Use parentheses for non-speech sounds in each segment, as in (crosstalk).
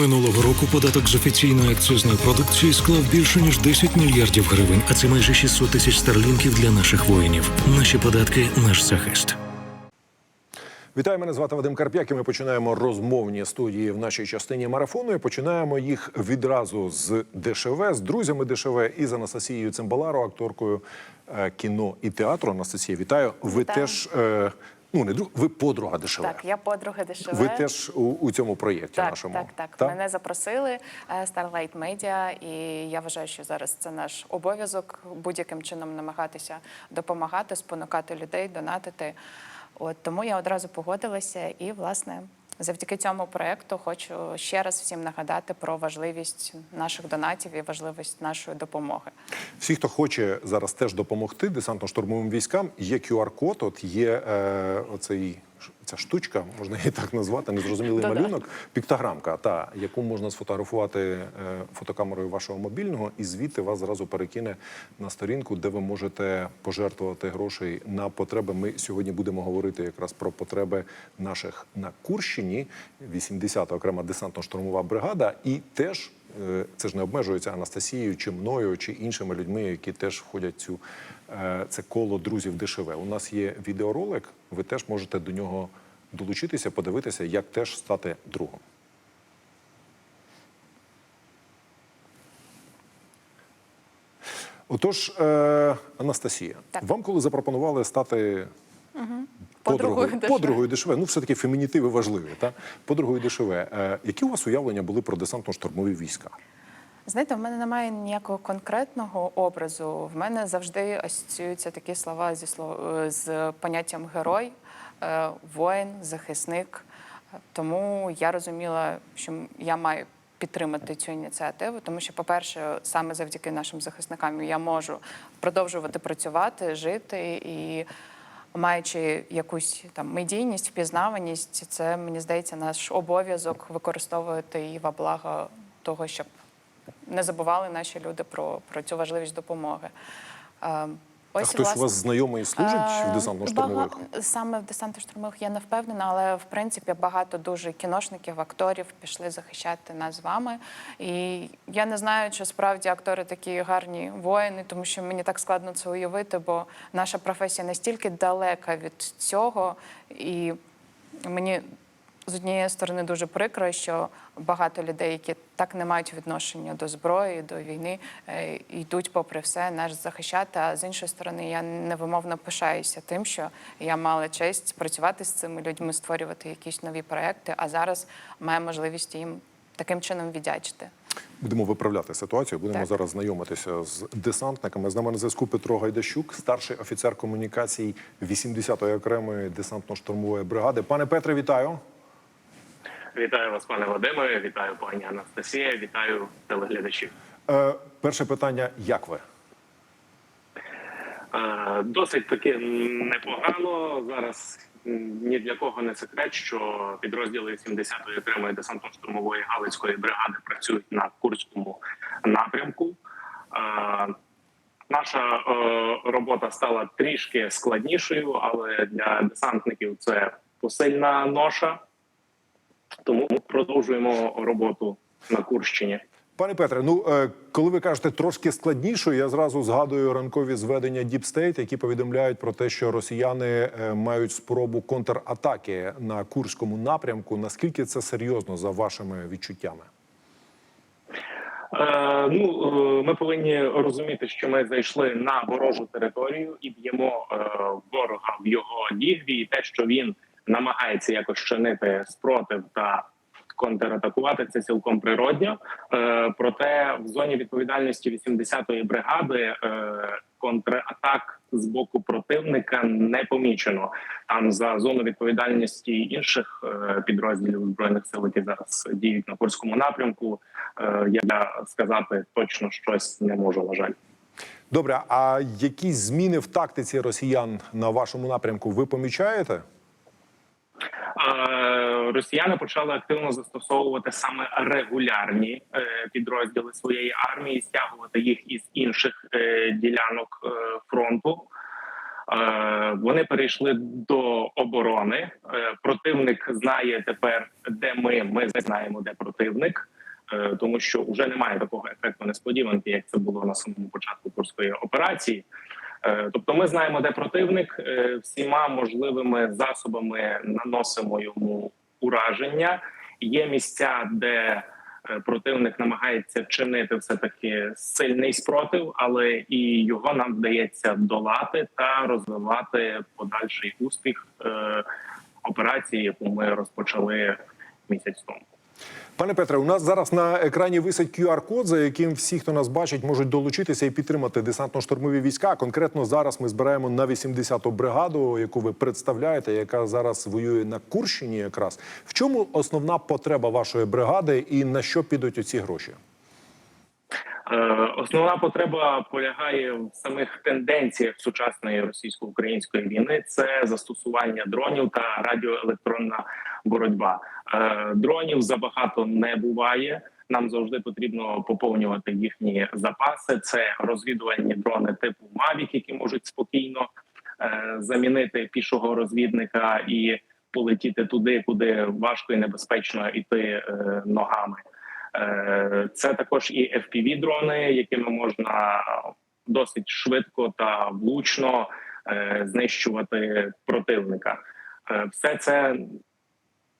Минулого року податок з офіційної акцизної продукції склав більше ніж 10 мільярдів гривень, а це майже 600 тисяч старлінків для наших воїнів. Наші податки, наш захист. Вітаю, мене звати Вадим Карп'як. і Ми починаємо розмовні студії в нашій частині марафону. І починаємо їх відразу з ДШВ, з друзями ДШВ і з Анастасією Цимбаларо, акторкою е, кіно і театру. Анастасія, вітаю. Ви теж е, ну не друг, ви подруга дешеве. Так, я подруга дешеве. Ви теж у, у цьому проєкті так, нашому. так, так. так. Мене запросили е, Starlight Media, і я вважаю, що зараз це наш обов'язок будь-яким чином намагатися допомагати, спонукати людей, донатити. От тому я одразу погодилася, і власне завдяки цьому проекту хочу ще раз всім нагадати про важливість наших донатів і важливість нашої допомоги. Всі, хто хоче зараз теж допомогти десантно-штурмовим військам, є QR-код, от є е, оцей ця штучка, можна її так назвати, незрозумілий Додаток. малюнок, піктограмка, та яку можна сфотографувати е, фотокамерою вашого мобільного, і звідти вас зразу перекине на сторінку, де ви можете пожертвувати грошей на потреби. Ми сьогодні будемо говорити якраз про потреби наших на Курщині, 80-та окрема десантно-штурмова бригада, і теж це ж не обмежується Анастасією чи мною, чи іншими людьми, які теж входять в цю е, це коло друзів ДШВ. У нас є відеоролик. Ви теж можете до нього долучитися, подивитися, як теж стати другом. Отож, е, Анастасія, Так. вам коли запропонували стати Подругою подругою, подругою ДШВ, ну все-таки фемінітиви важливі, та? подругою ДШВ, е, які у вас уявлення були про десантно-штурмові війська? Знаєте, в мене немає ніякого конкретного образу. В мене завжди асоціюються такі слова зі слов е, з поняттям герой, е, воїн, захисник. Тому я розуміла, що я маю підтримати цю ініціативу, тому що, по-перше, саме завдяки нашим захисникам я можу продовжувати працювати, жити і. Маючи якусь там медійність, впізнаваність, це мені здається наш обов'язок використовувати її во благо того, щоб не забували наші люди про, про цю важливість допомоги. Е, А хтось у вас знайомий служить в е, десантно-штурмових? бага- Саме в десантно-штурмових я не впевнена, але в принципі багато дуже кіношників, акторів пішли захищати нас з вами. І я не знаю, чи справді актори такі гарні воїни, тому що мені так складно це уявити, бо наша професія настільки далека від цього, і мені з однієї сторони дуже прикро, що багато людей, які так не мають відношення до зброї, до війни, е, йдуть попри все нас захищати. А з іншої сторони, я невимовно пишаюся тим, що я мала честь працювати з цими людьми, створювати якісь нові проекти. А зараз маю можливість їм таким чином віддячити. Будемо виправляти ситуацію. Будемо Так. зараз знайомитися з десантниками. З нами на зв'язку Петро Гайдащук, старший офіцер комунікацій 80-ї окремої десантно-штурмової бригади. Пане Петре, вітаю. Вітаю вас, пане Вадиме. Вітаю пані Анастасія. Вітаю телеглядачів. Е, перше питання: як ви? Е, Досить таки непогано зараз. Ні для кого не секрет, що підрозділи 70-ї окремої десантно-штурмової галицької бригади працюють на курському напрямку. Е, Наша е, робота стала трішки складнішою, але для десантників це посильна ноша. Тому ми продовжуємо роботу на Курщині. Пане Петре, ну е, коли ви кажете трошки складнішою, я зразу згадую ранкові зведення Deep State, які повідомляють про те, що росіяни е, мають спробу контратаки на курському напрямку. Наскільки це серйозно за вашими відчуттями? Е, ну е, ми повинні розуміти, що ми зайшли на ворожу територію і б'ємо ворога в його лігві, і те, що він намагається якось чинити спротив та контратакувати, це цілком природньо. Е, проте в зоні відповідальності 80-ї бригади е, контратак з боку противника не помічено. Там за зону відповідальності інших е, підрозділів збройних сил, які зараз діють на курському напрямку. Я сказати точно щось не можу. На жаль. Добре, а якісь зміни в тактиці росіян на вашому напрямку ви помічаєте? Е, Росіяни почали активно застосовувати саме регулярні е, підрозділи своєї армії, стягувати їх із інших е, ділянок фронту. Вони перейшли до оборони. Противник знає тепер, де ми. Ми знаємо, де противник, тому що вже немає такого ефекту несподіванки, як це було на самому початку курської операції. Е, Тобто, ми знаємо, де противник е, всіма можливими засобами наносимо йому ураження. Є місця, де е, противник намагається чинити все таки сильний спротив, але і його нам вдається долати та розвивати подальший успіх операції, яку ми розпочали місяць тому. Пане Петре, у нас зараз на екрані висить QR-код, за яким всі, хто нас бачить, можуть долучитися і підтримати десантно-штурмові війська. Конкретно зараз ми збираємо на 80-ту бригаду, яку ви представляєте, яка зараз воює на Курщині. Якраз в чому основна потреба вашої бригади і на що підуть оці гроші? Е, Основна потреба полягає в самих тенденціях сучасної російсько-української війни. Це застосування дронів та радіоелектронна боротьба. Е, Дронів забагато не буває. Нам завжди потрібно поповнювати їхні запаси. Це розвідувальні дрони типу Mavic, які можуть спокійно е, замінити пішого розвідника і полетіти туди, куди важко і небезпечно йти е, ногами. Це також і fpv дрони, якими можна досить швидко та влучно знищувати противника. Все це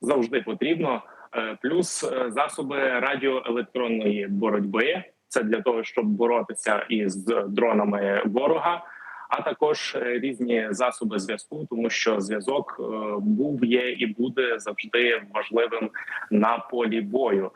завжди потрібно. Е, Плюс е, засоби радіоелектронної боротьби. Це для того, щоб боротися із дронами ворога, а також е, різні засоби зв'язку, тому що зв'язок був, є і буде завжди важливим на полі бою.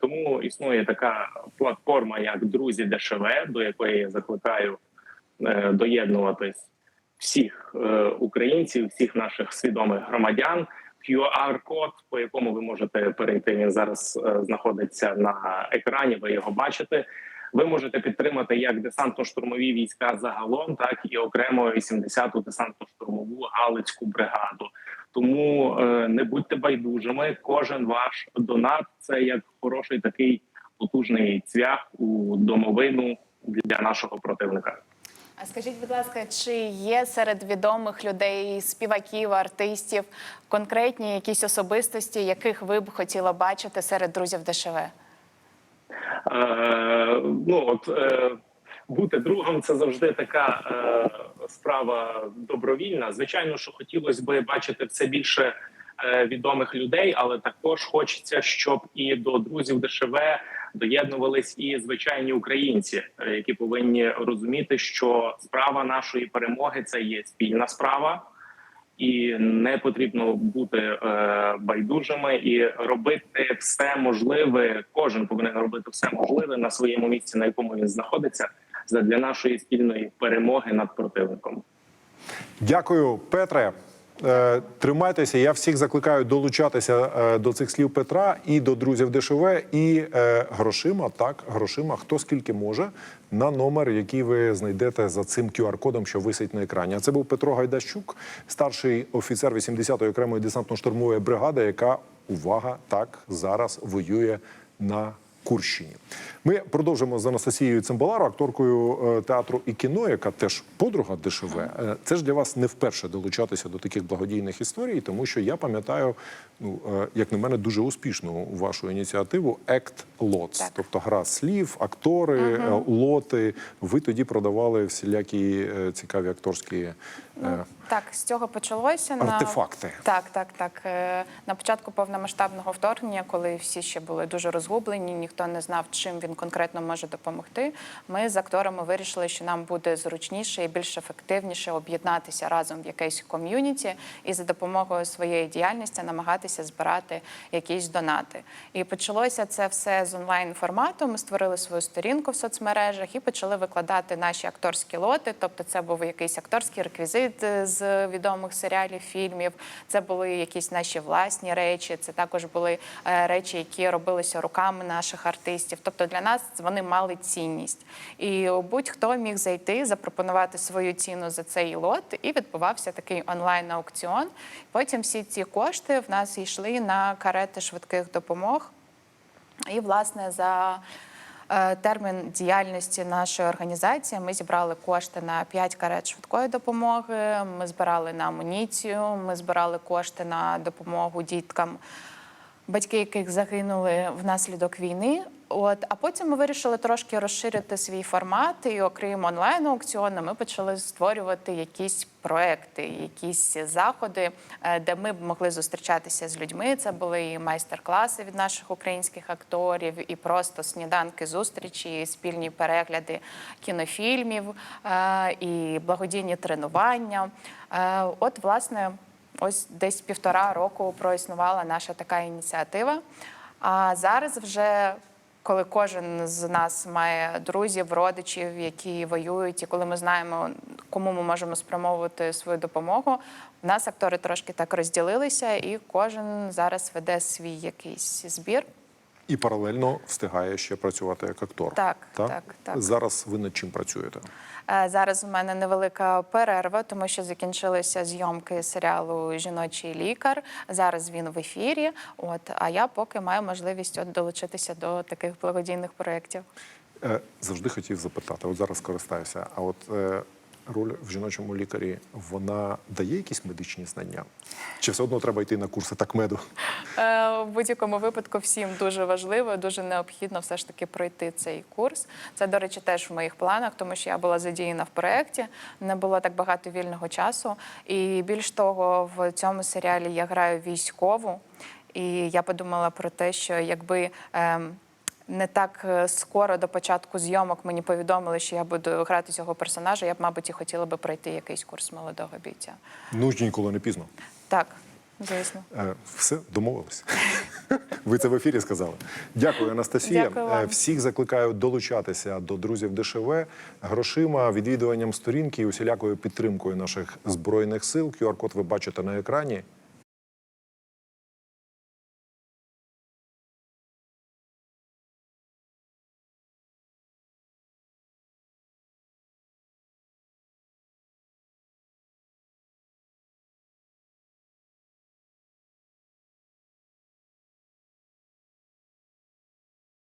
Тому існує така платформа, як друзі ДШВ, до якої я закликаю доєднуватись всіх українців, всіх наших свідомих громадян. QR-код, по якому ви можете перейти. Він зараз е, знаходиться на екрані. Ви його бачите. Ви можете підтримати як десантно-штурмові війська загалом, так і окремо 80-ту десантно-штурмову галицьку бригаду. Тому е, не будьте байдужими. Кожен ваш донат це як хороший такий потужний цвях у домовину для нашого противника. А скажіть, будь ласка, чи є серед відомих людей, співаків, артистів конкретні якісь особистості, яких ви б хотіла бачити серед друзів ДШВ? Е, ну от е, бути другом це завжди така е, справа добровільна. Звичайно, що хотілося би бачити все більше е, відомих людей, але також хочеться, щоб і до друзів ДШВ доєднувались і звичайні українці, е, які повинні розуміти, що справа нашої перемоги це є спільна справа. І не потрібно бути е, байдужими і робити все можливе. Кожен повинен робити все можливе на своєму місці, на якому він знаходиться, для нашої спільної перемоги над противником. Дякую, Петре. Е, Тримайтеся. Я всіх закликаю долучатися е, до цих слів Петра і до друзів ДШВ, і е, грошима. Так, грошима, хто скільки може, на номер, який ви знайдете за цим QR-кодом, що висить на екрані. А це був Петро Гайдащук, старший офіцер 80-ї окремої десантно-штурмової бригади, яка увага так зараз воює на Курщині. Ми продовжимо з Анастасією Цимбаларо, акторкою е, театру і кіно, яка теж подруга ДШВ. Е, Це ж для вас не вперше долучатися до таких благодійних історій, тому що я пам'ятаю, ну е, як на мене, дуже успішну вашу ініціативу Act Lots, Так. тобто гра слів, актори, е, лоти. Ви тоді продавали всілякі цікаві акторські. е, Так, з цього почалося на Артефакти. Так, так, так. Е, На початку повномасштабного вторгнення, коли всі ще були дуже розгублені, ніхто не знав, чим він конкретно може допомогти. Ми з акторами вирішили, що нам буде зручніше і більш ефективніше об'єднатися разом в якесь ком'юніті і за допомогою своєї діяльності намагатися збирати якісь донати. І почалося це все з онлайн формату. Ми створили свою сторінку в соцмережах і почали викладати наші акторські лоти. Тобто, це був якийсь акторський реквізит е, з відомих серіалів, фільмів. Це були якісь наші власні речі. Це також були е, речі, які робилися руками наших артистів. Тобто для нас вони мали цінність. І будь-хто міг зайти, запропонувати свою ціну за цей лот, і відбувався такий онлайн аукціон. Потім всі ці кошти в нас йшли на карети швидких допомог. І, власне, за е, термін діяльності нашої організації ми зібрали кошти на 5 карет швидкої допомоги. Ми збирали на амуніцію, ми збирали кошти на допомогу діткам батьки яких загинули внаслідок війни. От, а потім ми вирішили трошки розширити свій формат, і окрім онлайн аукціону, ми почали створювати якісь проекти, якісь заходи, е, де ми б могли зустрічатися з людьми. Це були і майстер-класи від наших українських акторів, і просто сніданки, зустрічі, і спільні перегляди кінофільмів, е, і благодійні тренування. Е, От, власне, Ось десь півтора року проіснувала наша така ініціатива. А зараз вже. Коли кожен з нас має друзів, родичів, які воюють, і коли ми знаємо, кому ми можемо спрямовувати свою допомогу, в нас актори трошки так розділилися, і кожен зараз веде свій якийсь збір. І паралельно встигає ще працювати як актор. Так, так, так. Зараз ви над чим працюєте? Е, Зараз у мене невелика перерва, тому що закінчилися зйомки серіалу Жіночий лікар. Зараз він в ефірі. От а я поки маю можливість от долучитися до таких благодійних проєктів. Е, Завжди хотів запитати, от зараз скористаюся. А от е, роль в жіночому лікарі вона дає якісь медичні знання? Чи все одно треба йти на курси такмеду? Е, В будь-якому випадку всім дуже важливо, дуже необхідно все ж таки пройти цей курс. Це, до речі, теж в моїх планах, тому що я була задіяна в проєкті, не було так багато вільного часу. І більш того, в цьому серіалі я граю військову, і я подумала про те, що якби. ем, не так е, скоро до початку зйомок мені повідомили, що я буду грати цього персонажа. Я б, мабуть, і хотіла би пройти якийсь курс молодого бійця. Ну ж ніколи не пізно. Так, звісно. Е, Все, домовилися. (laughs) Ви це в ефірі сказали. Дякую, Анастасія. Дякую вам. Е, Всіх закликаю долучатися до друзів ДШВ грошима, відвідуванням сторінки і усілякою підтримкою наших збройних сил. QR-код ви бачите на екрані.